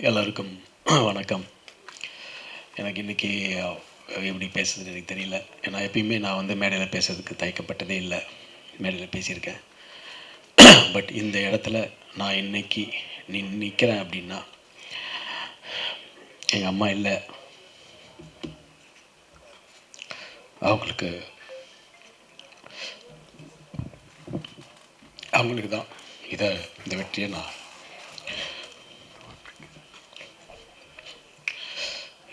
எல்லாருக்கும் வணக்கம். எனக்கு இன்றைக்கி எப்படி பேசுறது எனக்கு தெரியல. ஏன்னா எப்பயுமே நான் வந்து மேடையில் பேசுறதுக்கு தயக்கப்பட்டதே இல்லை. மேடையில் பேசியிருக்கேன். பட் இந்த இடத்துல நான் இன்னைக்கு நீ நிற்கிறேன் அப்படின்னா எங்கள் அம்மா இல்லை. அவங்களுக்கு அவங்களுக்கு தான். இதை இந்த வெற்றியை நான்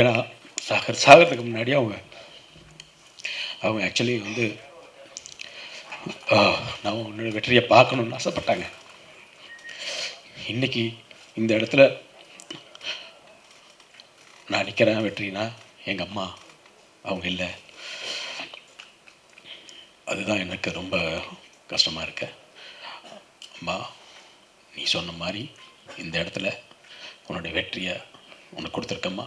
ஏன்னா சாகர் சாகிறதுக்கு முன்னாடி அவங்க அவங்க ஆக்சுவலி வந்து நான் உன்னோட வெற்றியை பார்க்கணுன்னு ஆசைப்பட்டாங்க. இன்னைக்கு இந்த இடத்துல நான் நிற்கிறேன் வெற்றினா எங்கள் அம்மா அவங்க இல்லை. அதுதான் எனக்கு ரொம்ப கஷ்டமாக இருக்குது அம்மா நீ சொன்ன மாதிரி இந்த இடத்துல உன்னுடைய வெற்றியை உனக்கு கொடுத்துருக்கம்மா.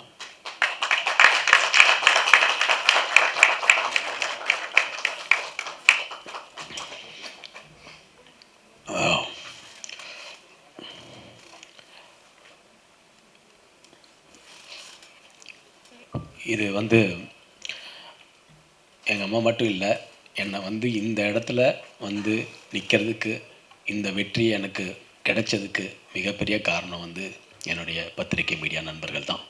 இது வந்து எங்கள் அம்மா மட்டும் இல்லை என்னை வந்து இந்த இடத்துல வந்து நிற்கிறதுக்கு இந்த வெற்றி எனக்கு கிடைச்சதுக்கு மிகப்பெரிய காரணம் வந்து என்னுடைய பத்திரிகை மீடியா நண்பர்கள் தான்.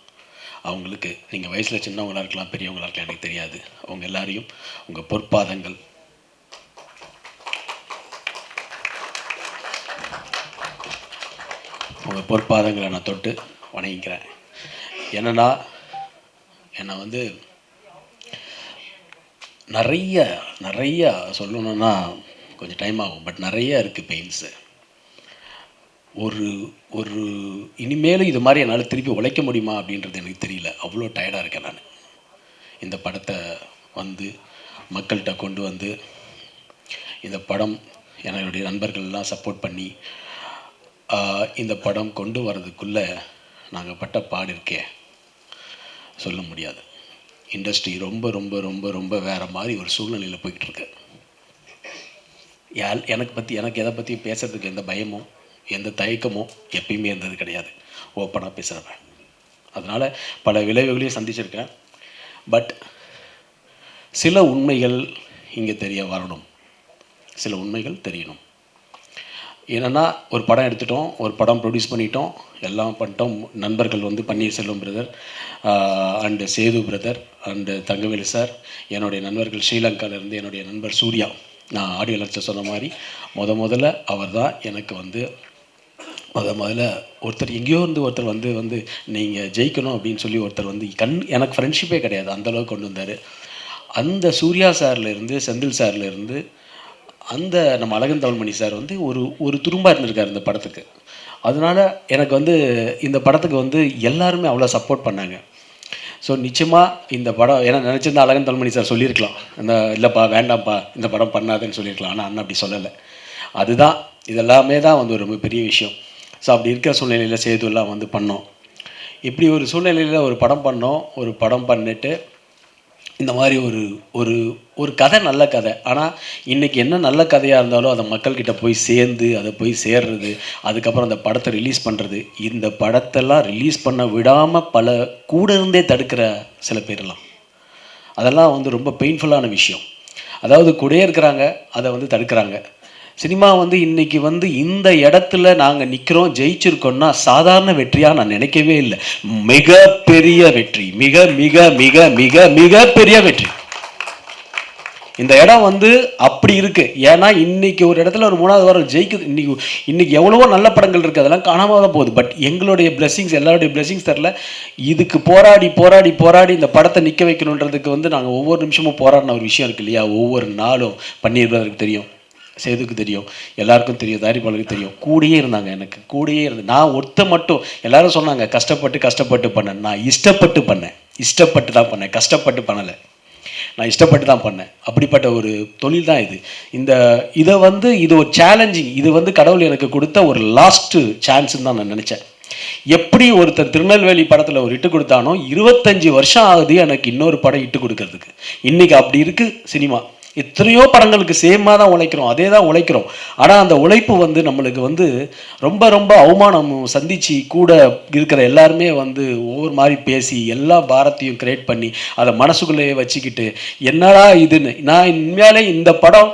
அவங்களுக்கு நீங்கள் வயசில் சின்னவங்களாக இருக்கலாம் பெரியவங்களா இருக்கலாம் எனக்கு தெரியாது. அவங்க எல்லாரையும் உங்கள் பொற்பாதங்கள் உங்கள் பொற்பாதங்களை நான் தொட்டு வணங்கிக்கிறேன். என்னன்னா என்னை வந்து நிறைய நிறைய சொல்லணுன்னா கொஞ்சம் டைம் ஆகும். பட் நிறைய இருக்குது பெயின்ஸு ஒரு ஒரு இனிமேலும் இது மாதிரி என்னால் திருப்பி உழைக்க முடியுமா அப்படின்றது எனக்கு தெரியல. அவ்வளோ டயர்டாக இருக்கேன் நான். இந்த படத்தை வந்து மக்கள்கிட்ட கொண்டு வந்து இந்த படம் என்னுடைய நண்பர்கள்லாம் சப்போர்ட் பண்ணி இந்த படம் கொண்டு வர்றதுக்குள்ளே நாங்கள் பட்ட பாடு இருக்கே. சொல்ல முடியாது. இண்டஸ்ட்ரி ரொம்ப ரொம்ப ரொம்ப ரொம்ப வேறு மாதிரி ஒரு சூழ்நிலையில் போய்கிட்டு இருக்கு. யார் எனக்கு பற்றி எனக்கு எதை பற்றி பேசுறதுக்கு எந்த பயமும் எந்த தயக்கமோ எப்பயுமே இருந்தது கிடையாது. ஓப்பனாக பேசுகிறவன் அதனால் பல விளைவுகளையும் சந்திச்சிருக்கேன். பட் சில உண்மைகள் இங்கே தெரிய வரணும். சில உண்மைகள் தெரியணும். என்னென்னா ஒரு படம் எடுத்துட்டோம் ஒரு படம் ப்ரொடியூஸ் பண்ணிட்டோம் எல்லாம் பண்ணிட்டோம். நண்பர்கள் வந்து Panneerselvam brother and Sethu brother and Thangavelu sir என்னுடைய நண்பர்கள் ஸ்ரீலங்காவிலேருந்து என்னுடைய நண்பர் சூர்யா. நான் ஆடியோ லட்சம் சொன்ன மாதிரி முத முதல்ல அவர் தான் எனக்கு வந்து முத முதல்ல ஒருத்தர் எங்கேயோ இருந்து ஒருத்தர் வந்து வந்து நீங்கள் ஜெயிக்கணும் அப்படின்னு சொல்லி ஒருத்தர் வந்து கண் எனக்கு ஃப்ரெண்ட்ஷிப்பே கிடையாது அந்த அளவுக்கு கொண்டு வந்தார். அந்த சூர்யா சார்லேருந்து செந்தில் சார்லேருந்து அந்த நம்ம அழகன் தமிழ்மணி சார் வந்து ஒரு ஒரு துரும்பாக இருந்திருக்கார் இந்த படத்துக்கு. அதனால் எனக்கு வந்து இந்த படத்துக்கு வந்து எல்லாருமே அவ்வளோ சப்போர்ட் பண்ணாங்க. ஸோ நிச்சயமாக இந்த படம் ஏன்னா நினச்சிருந்தா அழகன் தல்மணி சார் சொல்லியிருக்கலாம். இந்த இல்லைப்பா வேண்டாம்ப்பா இந்த படம் பண்ணாதுன்னு சொல்லியிருக்கலாம். ஆனால் அண்ணன் அப்படி சொல்லலை. அதுதான் இதெல்லாமே தான் வந்து ஒரு ரொம்ப பெரிய விஷயம். ஸோ அப்படி இருக்கிற சூழ்நிலையில் சேதுலாம் வந்து பண்ணோம். இப்படி ஒரு சூழ்நிலையில் ஒரு படம் பண்ணோம். ஒரு படம் பண்ணிட்டு இந்த மாதிரி ஒரு ஒரு ஒரு கதை நல்ல கதை. ஆனால் இன்றைக்கி என்ன நல்ல கதையாக இருந்தாலும் அதை மக்கள்கிட்ட போய் சேர்ந்து அதை போய் சேர்றது அதுக்கப்புறம் அந்த படத்தை ரிலீஸ் பண்ணுறது இந்த படத்தெல்லாம் ரிலீஸ் பண்ண விடாமல் பல கூட இருந்தே தடுக்கிற சில பேர்லாம் அதெல்லாம் வந்து ரொம்ப பெயின்ஃபுல்லான விஷயம். அதாவது கூடயே இருக்கிறாங்க அதை வந்து தடுக்கிறாங்க. சினிமா வந்து இன்னைக்கு வந்து இந்த இடத்துல நாங்கள் நிற்கிறோம் ஜெயிச்சிருக்கோம்னா சாதாரண வெற்றியாக நான் நினைக்கவே இல்லை. மிக பெரிய வெற்றி. மிக மிக மிக மிக மிகப்பெரிய வெற்றி. இந்த இடம் வந்து அப்படி இருக்கு. ஏன்னா இன்னைக்கு ஒரு இடத்துல ஒரு மூணாவது வாரம் ஜெயிக்குது. இன்னைக்கு இன்னைக்கு எவ்வளவோ நல்ல படங்கள் இருக்கு. அதெல்லாம் காணாம தான் போகுது. பட் எங்களுடைய பிளெஸிங்ஸ் எல்லாருடைய பிளெஸிங்ஸ் தெரில இதுக்கு போராடி போராடி போராடி இந்த படத்தை நிற்க வைக்கணுன்றதுக்கு வந்து நாங்கள் ஒவ்வொரு நிமிஷமும் போராடின ஒரு விஷயம் இருக்கு இல்லையா? ஒவ்வொரு நாளும் பன்னீர் பிரதருக்கு தெரியும். சேதுக்கு தெரியும். எல்லாருக்கும் தெரியும் தாரிபாலுக்கு தெரியும். கூடயே இருந்தாங்க எனக்கு. கூடயே இருந்து நான் ஒருத்த மட்டும் எல்லாரும் சொன்னாங்க கஷ்டப்பட்டு கஷ்டப்பட்டு பண்ணேன். நான் இஷ்டப்பட்டு பண்ணேன். இஷ்டப்பட்டு தான் பண்ணேன். கஷ்டப்பட்டு பண்ணலை. நான் இஷ்டப்பட்டு தான் பண்ணேன். அப்படிப்பட்ட ஒரு தொழில் தான் இது. இந்த இதை வந்து இது ஒரு சேலஞ்சிங் இது வந்து கடவுள் எனக்கு கொடுத்த ஒரு லாஸ்ட்டு சான்ஸ்ன்னு தான் நான் நினச்சேன். எப்படி ஒருத்தர் திருநெல்வேலி படத்தில் ஒரு இட்டு கொடுத்தானோ இருபத்தஞ்சி வருஷம் ஆகுது எனக்கு இன்னொரு படம் இட்டு கொடுக்கறதுக்கு. இன்றைக்கி அப்படி இருக்குது சினிமா. எத்தனையோ படங்களுக்கு சேமாக தான் உழைக்கிறோம் அதே தான் உழைக்கிறோம். ஆனால் அந்த உழைப்பு வந்து நம்மளுக்கு வந்து ரொம்ப ரொம்ப அவமானம் சந்தித்து கூட இருக்கிற எல்லாருமே வந்து ஒவ்வொரு மாதிரி பேசி எல்லா பாரத்தையும் கிரியேட் பண்ணி அதை மனசுக்குள்ளேயே வச்சுக்கிட்டு என்னடா இதுன்னு? நான் உண்மையாலே இந்த படம்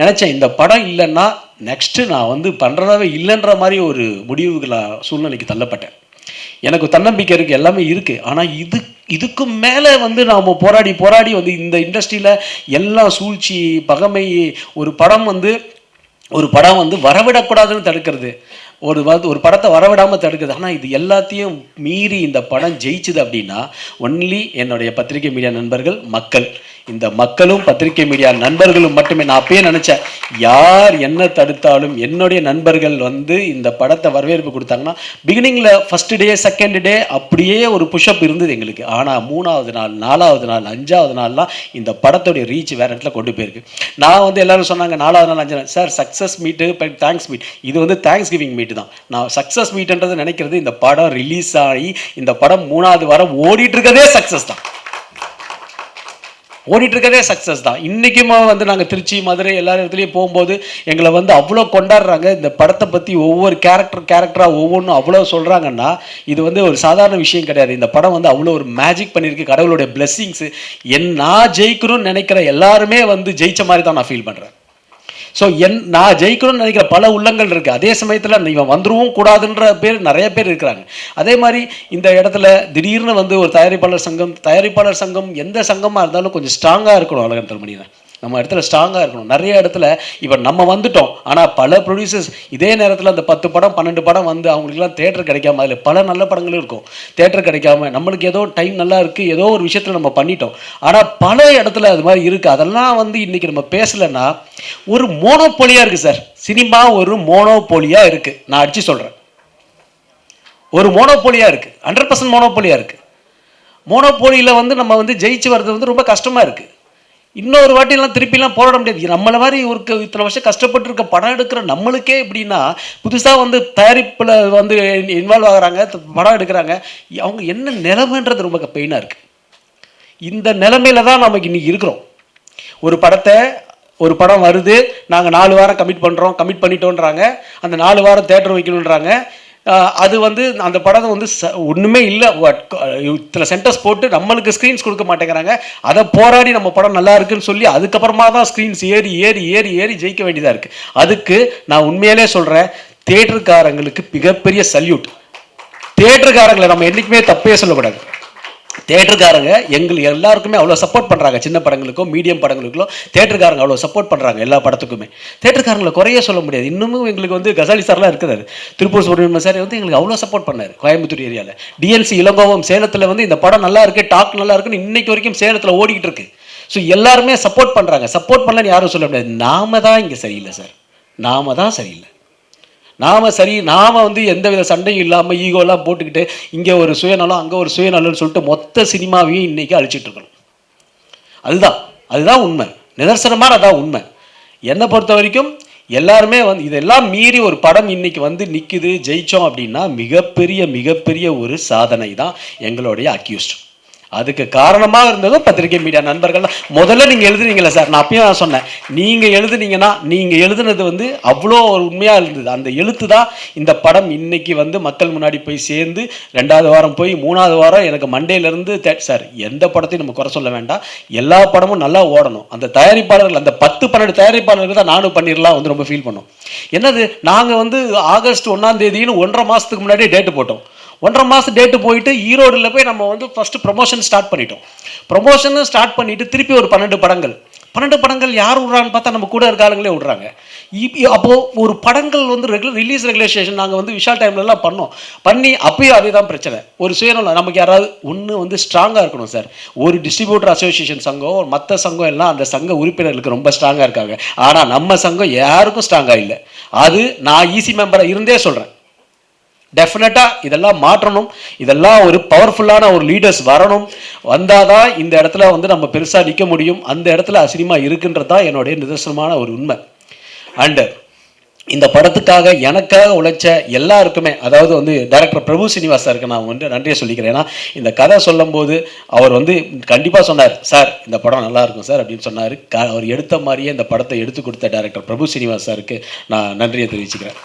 நினச்சேன். இந்த படம் இல்லைன்னா நெக்ஸ்ட்டு நான் வந்து பண்ணுறதாவே இல்லைன்ற மாதிரி ஒரு முடிவுகளாக சூழ்நிலைக்கு தள்ளப்பட்டேன். எனக்கு தன்னம்பிக்கை இருக்குது எல்லாமே இருக்குது ஆனால் இது இதுக்கு மேலே வந்து நாம் போராடி போராடி வந்து இந்த இண்டஸ்ட்ரியில் எல்லாம் சூழ்ச்சி பகமை ஒரு படம் வந்து ஒரு படம் வந்து வரவிடக்கூடாதுன்னு தடுக்கிறது. ஒரு ஒரு படத்தை வரவிடாமல் தடுக்குது ஆனால் இது எல்லாத்தையும் மீறி இந்த படம் ஜெயிச்சுது அப்படின்னா ஒன்லி என்னுடைய பத்திரிகை மீடியா நண்பர்கள் மக்கள். இந்த மக்களும் பத்திரிகை மீடியா நண்பர்களும் மட்டுமே. நான் அப்பயே நினச்சேன் யார் என்ன தடுத்தாலும் என்னுடைய நண்பர்கள் வந்து இந்த படத்தை வரவேற்பு கொடுத்தாங்கன்னா பிகினிங்கில் ஃபர்ஸ்ட் டே செகண்ட் டே அப்படியே ஒரு புஷ்அப் இருந்தது எங்களுக்கு. ஆனால் மூணாவது நாள் நாலாவது நாள் அஞ்சாவது நாள்லாம் இந்த படத்துடைய ரீச் வேறு இடத்துல கொண்டு போயிருக்கு. நான் வந்து எல்லாரும் சொன்னாங்க நாலாவது நாள் அஞ்சு நாள் sir success meet thanks meet இது வந்து தேங்க்ஸ் கிவிங் மீட் தான். நான் சக்ஸஸ் மீட்ன்றது நினைக்கிறது இந்த படம் ரிலீஸ் ஆகி இந்த படம் மூணாவது வாரம் ஓடிட்டு இருக்கதே சக்ஸஸ் தான். ஓடிட்டு இருக்கதே சக்ஸஸ் தான். இன்றைக்குமா வந்து நாங்கள் திருச்சி மதுரை எல்லா இடத்துலையும் போகும்போது எங்களை வந்து அவ்வளோ கொண்டாடுறாங்க. இந்த படத்தை பற்றி ஒவ்வொரு கேரக்டர் கேரக்டராக ஒவ்வொன்றும் அவ்வளோ சொல்கிறாங்கன்னா இது வந்து ஒரு சாதாரண விஷயம் கிடையாது. இந்த படம் வந்து அவ்வளோ ஒரு மேஜிக் பண்ணியிருக்கு. கடவுளுடைய பிளெஸ்ஸிங்ஸு என் நான் ஜெயிக்கணும்னு நினைக்கிற எல்லாருமே வந்து ஜெயிச்ச மாதிரி தான் நான் ஃபீல் பண்ணுறேன் ஸோ என் நான் ஜெயிக்கணும்னு நினைக்கிற பல உள்ளங்கள் இருக்குது அதே சமயத்தில் இவன் வந்துருவும் கூடாதுன்ற பேர் நிறைய பேர் இருக்கிறாங்க. அதே மாதிரி இந்த இடத்துல திடீர்னு வந்து ஒரு தயாரிப்பாளர் சங்கம் தயாரிப்பாளர் சங்கம் எந்த சங்கமாக இருந்தாலும் கொஞ்சம் ஸ்ட்ராங்காக இருக்கணும் அழகன் தலைமணியில் நம்ம இடத்துல ஸ்ட்ராங்காக இருக்கணும். நிறைய இடத்துல இப்போ நம்ம வந்துட்டோம். ஆனால் பல ப்ரொடியூசர்ஸ் இதே நேரத்தில் அந்த பத்து படம் பன்னெண்டு படம் வந்து அவங்களுக்குலாம் தேட்டர் கிடைக்காம அதில் பல நல்ல படங்களும் இருக்கும். தேட்டர் கிடைக்காம நம்மளுக்கு ஏதோ டைம் நல்லா இருக்குது ஏதோ ஒரு விஷயத்தில் நம்ம பண்ணிட்டோம். ஆனால் பல இடத்துல அது மாதிரி இருக்குது அதெல்லாம் வந்து இன்றைக்கி நம்ம பேசலைன்னா ஒரு மோனோபோலியாக இருக்குது சார் சினிமா ஒரு மோனோபோலியாக இருக்குது நான் அடித்து சொல்கிறேன் ஒரு மோனோபோலியாக இருக்குது ஹண்ட்ரட் பர்சன்ட் மோனோபோலியாக இருக்குது மோனோபோலியில் வந்து நம்ம வந்து ஜெயிச்சு வர்றது வந்து ரொம்ப கஷ்டமாக இருக்குது இன்னொரு வாட்டிலாம் திருப்பிலாம் போராட முடியாது. நம்மளை மாதிரி ஒரு இத்தனை வருஷம் கஷ்டப்பட்டு இருக்க படம் எடுக்கிற நம்மளுக்கே எப்படின்னா புதுசாக வந்து தயாரிப்பில் வந்து இன்வால்வ் ஆகுறாங்க படம் எடுக்கிறாங்க. அவங்க என்ன நிலைமைன்றது ரொம்ப பெயினாக இருக்குது இந்த நிலைமையில தான் நமக்கு இன்னைக்கு இருக்கிறோம். ஒரு படத்தை ஒரு படம் வருது நாங்கள் நாலு வாரம் கமிட் பண்ணுறோம் கமிட் பண்ணிட்டோன்றாங்க. அந்த நாலு வாரம் தேட்டர் வைக்கணுன்றாங்க. அது வந்து அந்த படம் வந்து ச ஒன்றுமே இல்லை. இத்தனை சென்டர்ஸ் போட்டு நம்மளுக்கு ஸ்க்ரீன்ஸ் கொடுக்க மாட்டேங்கிறாங்க. அதை போராடி நம்ம படம் நல்லா இருக்குன்னு சொல்லி அதுக்கப்புறமா தான் ஸ்க்ரீன்ஸ் ஏறி ஏறி ஏறி ஏறி ஜெயிக்க வேண்டியதாக இருக்குது அதுக்கு நான் உண்மையிலே சொல்கிறேன் தேட்டருக்காரங்களுக்கு மிகப்பெரிய சல்யூட் தேட்டருக்காரங்களை நம்ம என்றைக்குமே தப்பே சொல்லக்கூடாது. தேட்டருக்காரங்க எங்களுக்கு எல்லாருக்குமே அவ்வளோ சப்போர்ட் பண்ணுறாங்க சின்ன படங்களுக்கோ மீடியம் படங்களுக்கோ தேட்டருக்காரங்க அவ்வளோ சப்போர்ட் பண்ணுறாங்க எல்லா படத்துக்குமே. தேட்டருக்காரங்களை குறைய சொல்ல முடியாது. இன்னமும் எங்களுக்கு வந்து கசாலி சார்லாம் இருக்கிறாரு. திருப்பூர் சுப்ரமணியம் சார் வந்து எங்களுக்கு அவ்வளோ சப்போர்ட் பண்ணார் கோயம்புத்தூர் ஏரியாவில் டிஎன்சி இளங்கோவம் சேலத்தில் வந்து இந்த படம் நல்லா இருக்கு டாக் நல்லா இருக்குன்னு இன்னைக்கு வரைக்கும் சேலத்தில் ஓடிக்கிட்டு இருக்கு. ஸோ எல்லாருமே சப்போர்ட் பண்ணுறாங்க சப்போர்ட் பண்ணலன்னு யாரும் சொல்ல முடியாது. நாம தான் இங்கே சரியில்லை சார் நாம தான் சரியில்லை. நாம் சரி நாம் வந்து எந்த வித சண்டையும் இல்லாமல் ஈகோலாம் போட்டுக்கிட்டு இங்கே ஒரு சுயநலம் அங்கே ஒரு சுயநலம்னு சொல்லிட்டு மொத்த சினிமாவையும் இன்றைக்கி அழிச்சிட்ருக்கணும் அதுதான் அதுதான் உண்மை. நிதர்சனமான அதான் உண்மை. என்னை பொறுத்த வரைக்கும் எல்லாருமே வந்து இதெல்லாம் மீறி ஒரு படம் இன்னைக்கு வந்து நிற்குது ஜெயித்தோம் அப்படின்னா மிகப்பெரிய மிகப்பெரிய ஒரு சாதனை தான் எங்களுடைய அக்யூஸ்ட் அதுக்கு காரணமாக இருந்ததும் பத்திரிகை மீடியா நண்பர்கள் முதல்ல நீங்கள் எழுதுனீங்களே சார் நான் அப்பயும் நான் சொன்னேன். நீங்கள் எழுதுனீங்கன்னா நீங்கள் எழுதுனது வந்து அவ்வளோ ஒரு உண்மையாக இருந்தது. அந்த எழுத்து தான் இந்த படம் இன்னைக்கு வந்து மக்கள் முன்னாடி போய் சேர்ந்து ரெண்டாவது வாரம் போய் மூணாவது வாரம் எனக்கு மண்டேலேருந்து சார் எந்த படத்தையும் நம்ம குறை சொல்ல வேண்டாம். எல்லா படமும் நல்லா ஓடணும். அந்த தயாரிப்பாளர்கள் அந்த பத்து பன்னெண்டு தயாரிப்பாளர்கள் தான் நானும் பண்ணிடலாம் வந்து ரொம்ப ஃபீல் பண்ணோம். என்னது நாங்கள் வந்து ஆகஸ்ட் ஒன்றாம் தேதின்னு ஒன்றரை மாதத்துக்கு முன்னாடியே டேட்டு போட்டோம். ஒன்றரை மாதம் டேட்டு போயிட்டு ஈரோடில் போய் நம்ம வந்து ஃபஸ்ட்டு ப்ரொமோஷன் ஸ்டார்ட் பண்ணிட்டோம். ப்ரொமோஷன் ஸ்டார்ட் பண்ணிவிட்டு திருப்பி ஒரு பன்னெண்டு படங்கள். பன்னெண்டு படங்கள் யார் விடுறான்னு பார்த்தா நம்ம கூட இருக்காளுங்களே விடுறாங்க விட்றாங்க. இப்போ அப்போது ஒரு படங்கள் வந்து ரெகுலர் ரிலீஸ் ரெகுலேஷன் நாங்கள் வந்து விஷால் டைம்லலாம் பண்ணோம். பண்ணி அப்பயும் அதே தான் பிரச்சனை. ஒரு சுயநலம் நமக்கு யாராவது ஒன்று வந்து ஸ்ட்ராங்காக இருக்கணும் சார் ஒரு டிஸ்ட்ரிபியூட்டர் அசோசியேஷன் சங்கம் மற்ற சங்கம் எல்லாம் அந்த சங்க உறுப்பினர்களுக்கு ரொம்ப ஸ்ட்ராங்காக இருக்காங்க. ஆனால் நம்ம சங்கம் யாருக்கும் ஸ்ட்ராங்காக இல்லை. அது நான் ஈசி மெம்பராக இருந்தே சொல்கிறேன் டெஃபினட்டாக இதெல்லாம் மாற்றணும். இதெல்லாம் ஒரு பவர்ஃபுல்லான ஒரு லீடர்ஸ் வரணும். வந்தால் தான் இந்த இடத்துல வந்து நம்ம பெருசாக நிற்க முடியும். அந்த இடத்துல சினிமா இருக்குன்றது தான் என்னுடைய நிதர்சனமான ஒரு உண்மை. அண்டு இந்த படத்துக்காக எனக்காக உழைச்ச எல்லாருக்குமே அதாவது வந்து டைரக்டர் பிரபு சீனிவாஸ் சாருக்கு நான் வந்து நன்றியை சொல்லிக்கிறேன். ஏன்னா இந்த கதை சொல்லும்போது அவர் வந்து கண்டிப்பாக சொன்னார் சார் இந்த படம் நல்லாயிருக்கும் சார் அப்படின்னு சொன்னார். க அவர் எடுத்த மாதிரியே இந்த படத்தை எடுத்து கொடுத்த டைரக்டர் பிரபு சீனிவாஸ் சாருக்கு நான் நன்றியை தெரிவிச்சுக்கிறேன்.